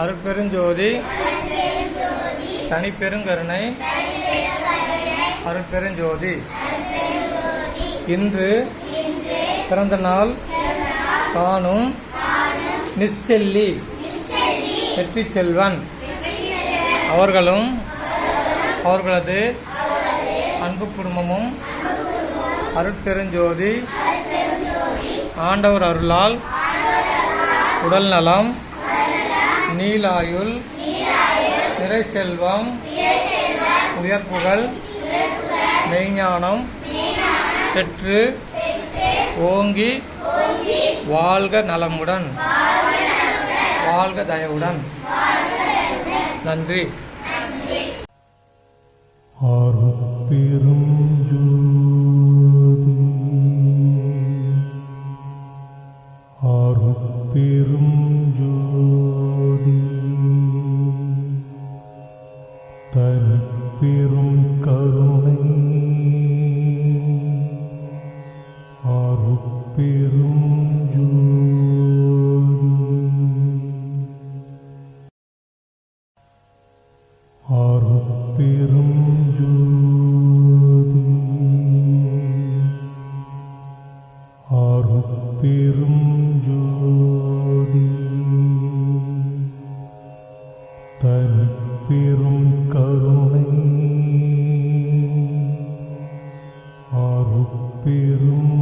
அருட்பெருஞ்சோதி தனிப்பெருங்கருணை அருட்பெருஞ்சோதி. இன்று பிறந்த நாள் காணும் நிச்செல்லி வெற்றி செல்வன் அவர்களும் அவர்களது அன்பு குடும்பமும் அருட்பெருஞ்சோதி ஆண்டவர் அருளால் உடல் நலம் நீலாயுள் நிறை செல்வம் உயர்ப்புகள் மெய்ஞானம் பெற்று ஓங்கி வாழ்க நலமுடன் வாழ்க தயவுடன். நன்றி. அருப்பெரும் அருப்பெரும் അറുപ്പെറും ജ്യോതി അറുപ്പെറും ജ്യോതി തനിപ്പെറും കരുണൈ അറുപ്പെറും